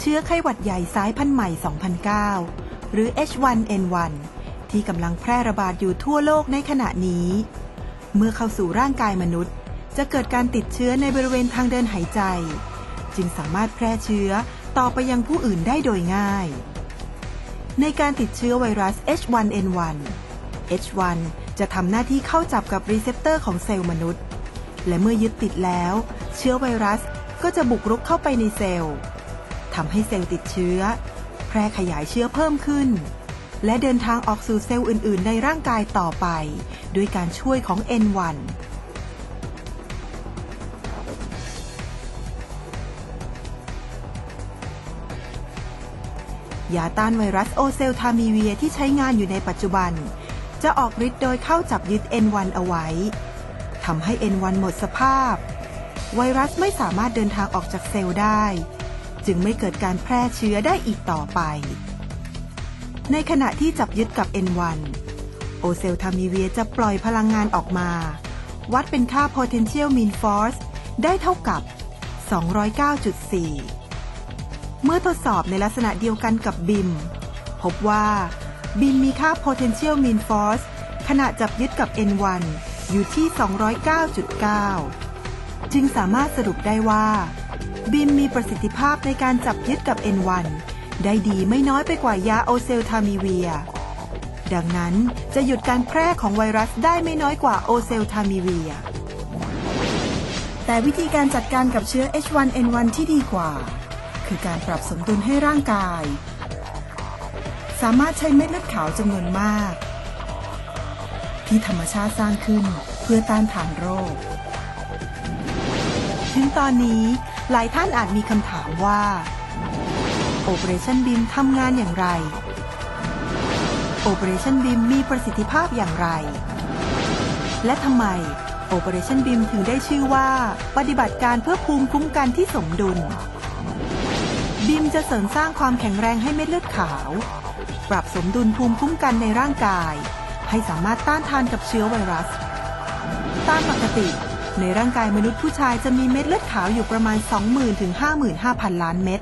เชื้อไข้หวัดใหญ่สายพันธุ์ใหม่ 2009 หรือ H1N1 ที่กำลังแพร่ระบาดอยู่ทั่วโลกในขณะนี้ เมื่อเข้าสู่ร่างกายมนุษย์ จะเกิดการติดเชื้อในบริเวณทางเดินหายใจ จึงสามารถแพร่เชื้อต่อไปยังผู้อื่นได้โดยง่าย ในการติดเชื้อไวรัส H1N1 H1 จะทำหน้าที่เข้าจับกับรีเซพเตอร์ของเซลล์มนุษย์ และเมื่อยึดติดแล้ว เชื้อไวรัสก็จะบุกรุกเข้าไปในเซลล์ ทำให้เซลล์ติดเชื้อ แพร่ขยายเชื้อเพิ่มขึ้น และเดินทางออกสู่เซลล์อื่น ๆ ในร่างกายต่อไป ด้วยการช่วยของ N1 ยาต้านไวรัสโอเซลทามีเวียที่ใช้งานอยู่ในปัจจุบัน จะออกฤทธิ์โดยเข้าจับยึด N1 เอาไว้ทำให้ N1 หมดสภาพ ไวรัสไม่สามารถเดินทางออกจากเซลล์ได้ จึงไม่เกิดการแพร่เชื้อได้อีกต่อไป ในขณะที่จับยึดกับ N1 โอเซลทามีเวียจะปล่อยพลังงานออกมา วัดเป็นค่า potential mean force ได้เท่ากับ 209.4 เมื่อทดสอบในลักษณะเดียวกันกับบิม พบว่าบิมมีค่า potential mean force ขณะจับยึดกับ N1 อยู่ที่ 209.9 จึงสามารถสรุปได้ว่า บิมมีประสิทธิภาพในการจับยึดกับ N1 ได้ดีไม่น้อยไปกว่ายาโอเซลทามีเวีย ดังนั้นจะหยุดการแพร่ของไวรัสได้ไม่น้อยกว่าโอเซลทามีเวีย แต่วิธีการจัดการกับเชื้อ H1N1 ที่ดีกว่า คือการปรับสมดุลให้ร่างกาย สามารถใช้เม็ดเลือดขาวจำนวนมาก ที่ธรรมชาติสร้างขึ้นเพื่อต้านทานโรค ถึงตอนนี้ หลายท่านอาจมีคำถามว่า Operation BIM ทำงานอย่างไร Operation BIM มีประสิทธิภาพอย่างไร และทำไม Operation BIM ถึงได้ชื่อว่า ปฏิบัติการเพื่อภูมิคุ้มกันที่สมดุลบิมจะเสริมสร้างความแข็งแรงให้เม็ดเลือดขาว ปรับสมดุลภูมิคุ้มกันในร่างกาย ให้สามารถต้านทานกับเชื้อไวรัส ตามปกติ ในร่างกายมนุษย์ผู้ชายจะมีเม็ดเลือดขาวอยู่ประมาณ 20,000ถึง55,000 ล้านเม็ด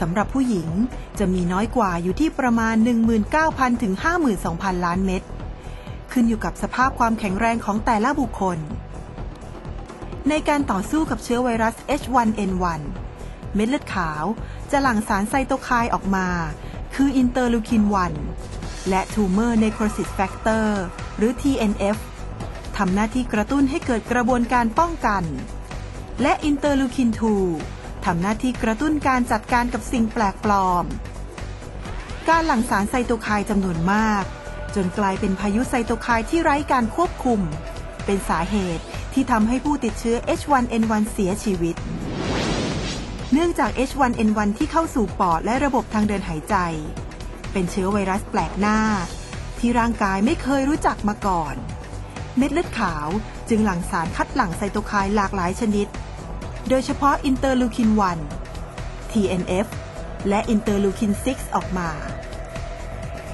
สำหรับผู้หญิงจะมีน้อยกว่าอยู่ที่ประมาณ 19,000ถึง52,000 ล้านเม็ดขึ้นอยู่กับสภาพความแข็งแรงของแต่ละบุคคล ในการต่อสู้กับเชื้อไวรัส H1N1 เม็ดเลือดขาวจะหลั่งสารไซโตไคน์ออกมา คืออินเตอร์ลูคิน 1 และ Tumor Necrosis Factor หรือ TNF ทำหน้าที่กระตุ้นให้เกิดกระบวนการป้องกัน และอินเตอร์ลูคิน 2 ทำหน้าที่กระตุ้นการจัดการกับสิ่งแปลกปลอม การหลั่งสารไซโตไคน์จำนวนมาก จนกลายเป็นพายุไซโตไคน์ที่ไร้การควบคุม เป็นสาเหตุที่ทำให้ผู้ติดเชื้อ H1N1 เสียชีวิต เนื่องจาก H1N1 ที่เข้าสู่ปอดและระบบทางเดินหายใจ เป็นเชื้อไวรัสแปลกหน้า ที่ร่างกายไม่เคยรู้จักมาก่อน เม็ดเลือดขาว จึงหลั่งสารคัดหลั่งไซโตไคน์หลากหลายชนิด โดยเฉพาะอินเตอร์ลูคิน 1 TNF และอินเตอร์ลูคิน 6 ออกมา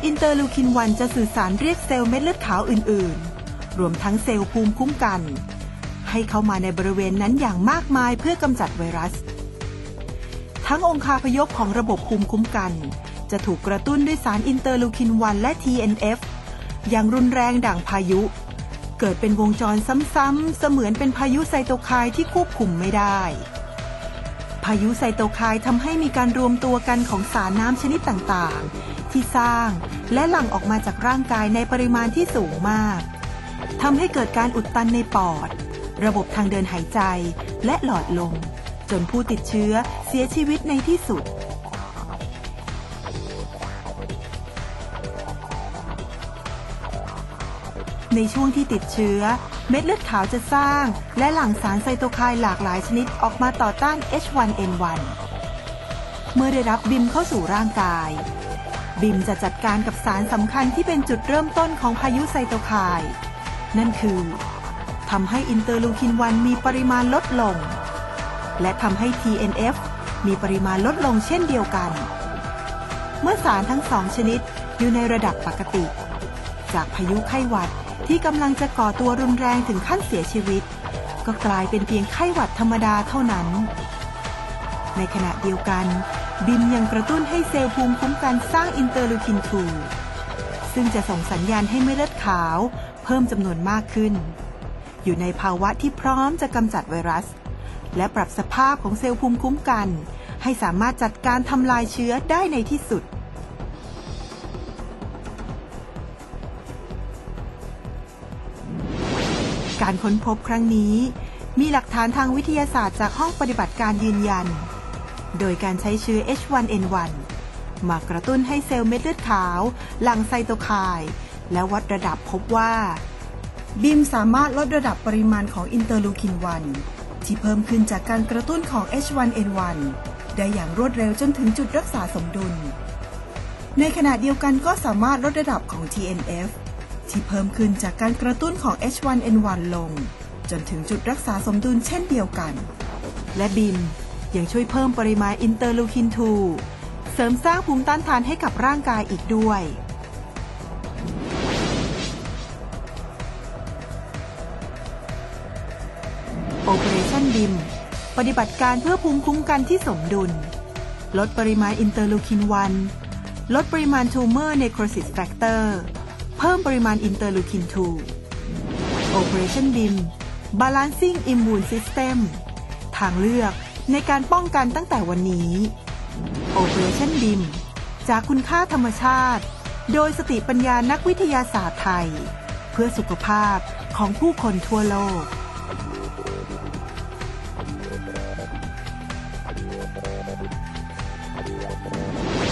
อินเตอร์ลูคิน 1 จะสื่อสารเรียกเซลล์เม็ดเลือดขาวอื่น ๆ รวมทั้งเซลล์ภูมิคุ้มกัน ให้เข้ามาในบริเวณนั้นอย่างมากมายเพื่อกำจัดไวรัส ทั้งองคาพยพของระบบภูมิคุ้มกัน จะถูกกระตุ้นด้วยสารอินเตอร์ลูคิน 1 และ TNF อย่างรุนแรงดั่งพายุ เกิดเป็นวงจรซ้ำๆเสมือนเป็นพายุไซโตไคน์ที่ควบคุมไม่ได้ พายุไซโตไคน์ทำให้มีการรวมตัวกันของสารน้ำชนิดต่างๆ ที่สร้างและหลั่งออกมาจากร่างกายในปริมาณที่สูงมากทำให้เกิดการอุดตันในปอด ระบบทางเดินหายใจและหลอดลม จนผู้ติดเชื้อเสียชีวิตในที่สุด ในช่วงที่ติดเชื้อ เม็ดเลือดขาวจะสร้าง และหลั่งสารไซโตไคน์หลากหลายชนิดออกมาต่อต้าน H1N1 เมื่อได้รับบิมเข้าสู่ร่างกาย บิมจะจัดการกับสารสำคัญที่เป็นจุดเริ่มต้นของพายุไซโตไคน์นั่นคือทำให้อินเตอร์ลูคิน1มีปริมาณลดลง และทำให้ TNF มีปริมาณลดลงเช่นเดียวกัน เมื่อสารทั้งสองชนิดอยู่ในระดับปกติ จากพายุไข้หวัด ที่กำลังจะก่อตัวรุนแรงถึงขั้นเสียชีวิต ก็กลายเป็นเพียงไข้หวัดธรรมดาเท่านั้น ในขณะเดียวกัน บิมยังกระตุ้นให้เซลล์ภูมิคุ้มกันสร้างอินเตอร์ลูคิน2ซึ่งจะส่งสัญญาณให้เม็ดเลือดขาว เพิ่มจำนวนมากขึ้น อยู่ในภาวะที่พร้อมจะกำจัดไวรัส และปรับสภาพของเซลล์ภูมิคุ้มกัน ให้สามารถจัดการทำลายเชื้อได้ในที่สุด การค้นพบครั้งนี้ มีหลักฐานทางวิทยาศาสตร์จากห้องปฏิบัติการยืนยัน โดยการใช้เชื้อ H1N1 มากระตุ้นให้เซลล์เม็ดเลือดขาวหลั่งไซโตไคน์และวัดระดับพบว่าบิมสามารถลดระดับปริมาณของอินเตอร์ลูคิน 1 ที่เพิ่มขึ้นจากการกระตุ้นของ H1N1 ได้อย่างรวดเร็วจนถึงจุดรักษาสมดุล ในขณะเดียวกันก็สามารถลดระดับของ TNF ที่เพิ่มขึ้นจากการกระตุ้นของ H1N1 ลง จนถึงจุดรักษาสมดุลเช่นเดียวกัน และบิมยังช่วยเพิ่มปริมาณอินเตอร์ลูคิน 2 เสริมสร้างภูมิต้านทานให้กับร่างกายอีกด้วย Operation BIM ปฏิบัติการเพื่อภูมิคุ้มกันที่สมดุล ลดปริมาณอินเตอร์ลูคิน 1 ลดปริมาณ Tumor Necrosis Factor เพิ่มปริมาณอินเตอร์ลูคิน 2 Operation BIM Balancing Immune System ทางเลือกในการป้องกันตั้งแต่วันนี้ Operation BIM จากคุณค่าธรรมชาติ โดยสติปัญญานักวิทยาศาสตร์ไทย เพื่อสุขภาพของผู้คนทั่วโลกผ